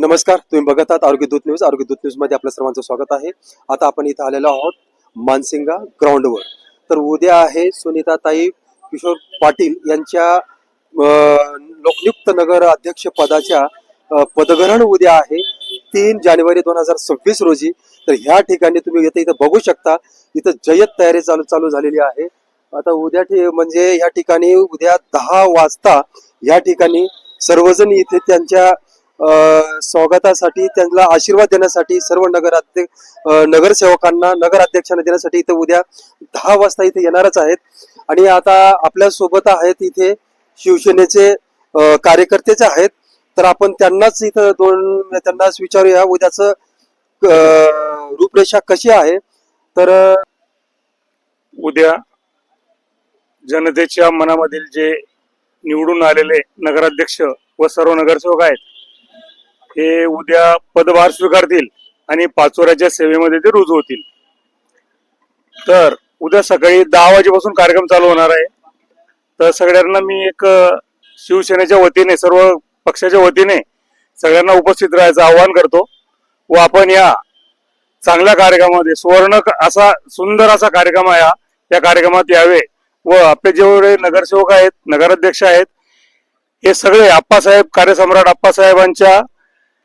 नमस्कार तुम्ही बघत आहात आरोग्य दूत न्यूज. आरोग्य दूत न्यूजमध्ये आपल्या सर्वांचं स्वागत आहे. आता आपण इथं आलेलो आहोत मानसिंगा ग्राउंडवर तर उद्या आहे सुनीताताई किशोर पाटील यांच्या लोकयुक्त लोकनियुक्त नगर अध्यक्ष पदाच्या पदग्रहण उद्या आहे. तीन जानेवारी दोन हजार सव्वीस रोजी. तर ह्या ठिकाणी तुम्ही इथं इथं बघू शकता. इथं जय्यत तयारी चालू चालू झालेली आहे. आता उद्या ठि म्हणजे या ठिकाणी उद्या दहा वाजता या ठिकाणी सर्वजण इथे त्यांच्या स्वागतासाठी त्यांना आशीर्वाद देण्यासाठी सर्व नगराध्यक्ष नगरसेवकांना नगराध्यक्षांना देण्यासाठी इथे उद्या दहा वाजता इथे येणारच आहेत. आणि आता आपल्यासोबत आहेत इथे शिवसेनेचे कार्यकर्तेच आहेत. तर आपण त्यांनाच इथं दोन त्यांनाच विचारूया. उद्याच रूपरेषा कशी आहे? तर उद्या जनतेच्या मनामधील जे निवडून आलेले नगराध्यक्ष व सर्व नगरसेवक आहेत हे उद्या पदभार स्वीकारतील आणि पाचोऱ्याच्या सेवेमध्ये ते रुजू होतील. तर उद्या सकाळी दहा वाजेपासून कार्यक्रम चालू होणार आहे. तर सगळ्यांना मी एक शिवसेनेच्या वतीने सर्व पक्षाच्या वतीने सगळ्यांना उपस्थित राहायचं आवाहन करतो व आपण या चांगल्या कार्यक्रमामध्ये सुवर्ण असा सुंदर असा कार्यक्रम आहे हा. या कार्यक्रमात यावे व आपले जेवढे नगरसेवक आहेत नगराध्यक्ष आहेत हे सगळे आप्पासाहेब कार्यसम्राट आप्पासाहेबांच्या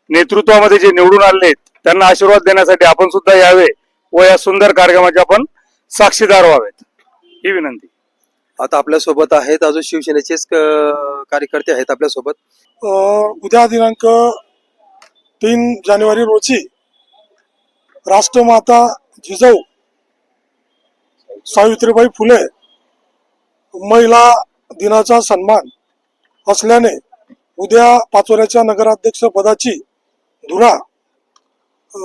नेतृत्वामध्ये जे निवडून आले आहेत त्यांना आशीर्वाद देण्यासाठी आपण सुद्धा यावे व या सुंदर कार्यक्रमाचे आपण साक्षीदार व्हावेत. ही विनंती. आता आपल्यासोबत आहेत अजून शिवसेनेचेच क- कार्यकर्ते आहेत आपल्यासोबत अ, उद्या दिनांक तीन जानेवारी रोजी राष्ट्रमाता जिजाऊ सावित्रीबाई फुले महिला दिनाचा सन्मान असल्याने उद्या पाचोऱ्याच्या नगराध्यक्ष पदाची धुरा अ,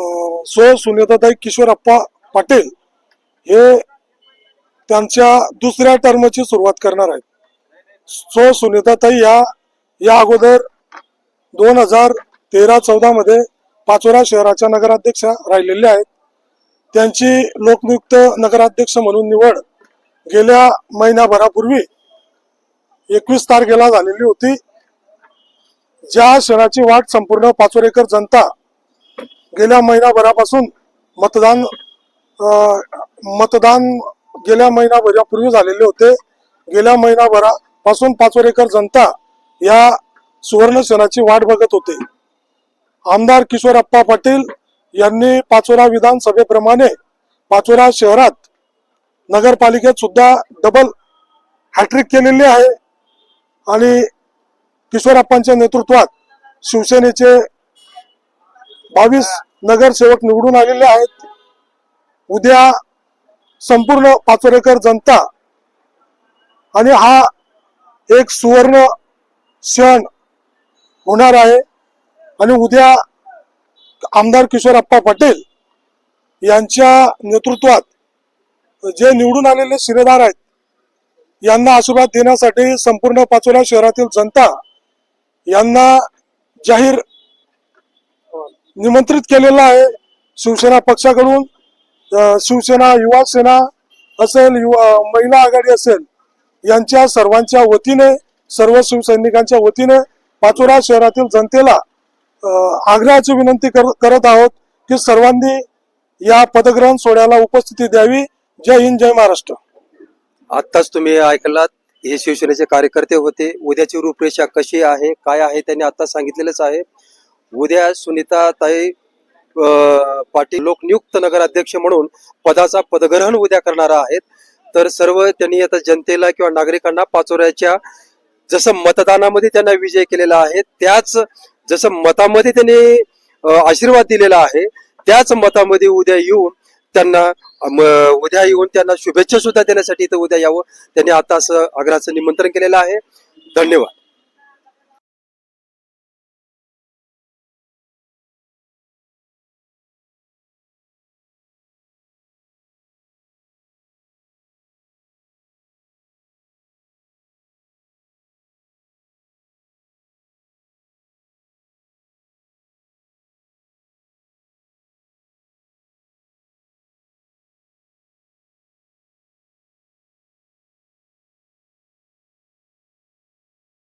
सो सुनेताताई किशोरप्पा पाटील हे त्यांच्या दुसऱ्या टर्मची सुरुवात करणार आहेत. सो सुनेताताई या या अगोदर दोन हजार तेरा चौदामध्ये पाचोरा शहराच्या नगराध्यक्ष राहिलेल्या आहेत. त्यांची लोकनियुक्त नगराध्यक्ष म्हणून निवड गेल्या महिन्याभरापूर्वी एकवीस तारखेला झालेली होती. ज्या शहराची वाट संपूर्ण पाचोरेकर जनता गेल्या महिनाभरापासून मतदान मतदान गेल्या महिनाभरापूर्वी झालेले होते. गेल्या महिनाभरापासून पाचोरेकर जनता या सुवर्ण क्षणाची वाट बघत होते. आमदार किशोरप्पा पाटील यांनी पाचोरा विधानसभेप्रमाणे पाचोरा शहरात नगरपालिकेत सुद्धा डबल हॅट्रिक केलेली आहे. आणि किशोरप्पांच्या नेतृत्वात शिवसेनेचे बावीस नगरसेवक निवडून आलेले आहेत. उद्या संपूर्ण पाचोरेकर जनता आणि हा एक सुवर्ण क्षण होणार आहे. आणि उद्या आमदार किशोरप्पा पटेल यांच्या नेतृत्वात जे निवडून आलेले शिरेदार आहेत यांना आशीर्वाद देण्यासाठी संपूर्ण पाचोरा शहरातील जनता यांना जाहीर निमंत्रित केलेलं आहे शिवसेना पक्षाकडून. शिवसेना युवा सेना असेल युवा महिला आघाडी असेल यांच्या सर्वांच्या वतीने सर्व शिवसैनिकांच्या वतीने पाचोरा शहरातील जनतेला आग्रहाची विनंती कर- करत आहोत की सर्वांनी या पदग्रहण सोहळ्याला उपस्थिती द्यावी. जय हिंद जय महाराष्ट्र. आत्ताच तुम्ही ऐकलात हे शिवसेनेचे कार्यकर्ते होते. उद्याची रूपरेषा कशी आहे? काय आहे? त्यांनी आता सांगितलेलंच आहे. उद्या सुनीता ताई पाटील लोकनियुक्त नगराध्यक्ष म्हणून पदाचा पदग्रहण उद्या करणार आहेत. तर सर्व त्यांनी आता जनतेला किंवा नागरिकांना पाचोऱ्याच्या जसं मतदानामध्ये त्यांना विजय केलेला आहे त्याच जसं मतामध्ये त्यांनी आशीर्वाद दिलेला आहे त्याच मतामध्ये उद्या येऊन त्यांना उद्या येऊन त्यांना शुभेच्छा सुद्धा देण्यासाठी इथं उद्या यावं. त्यांनी आता असं आग्रहाचं निमंत्रण केलेलं आहे. धन्यवाद.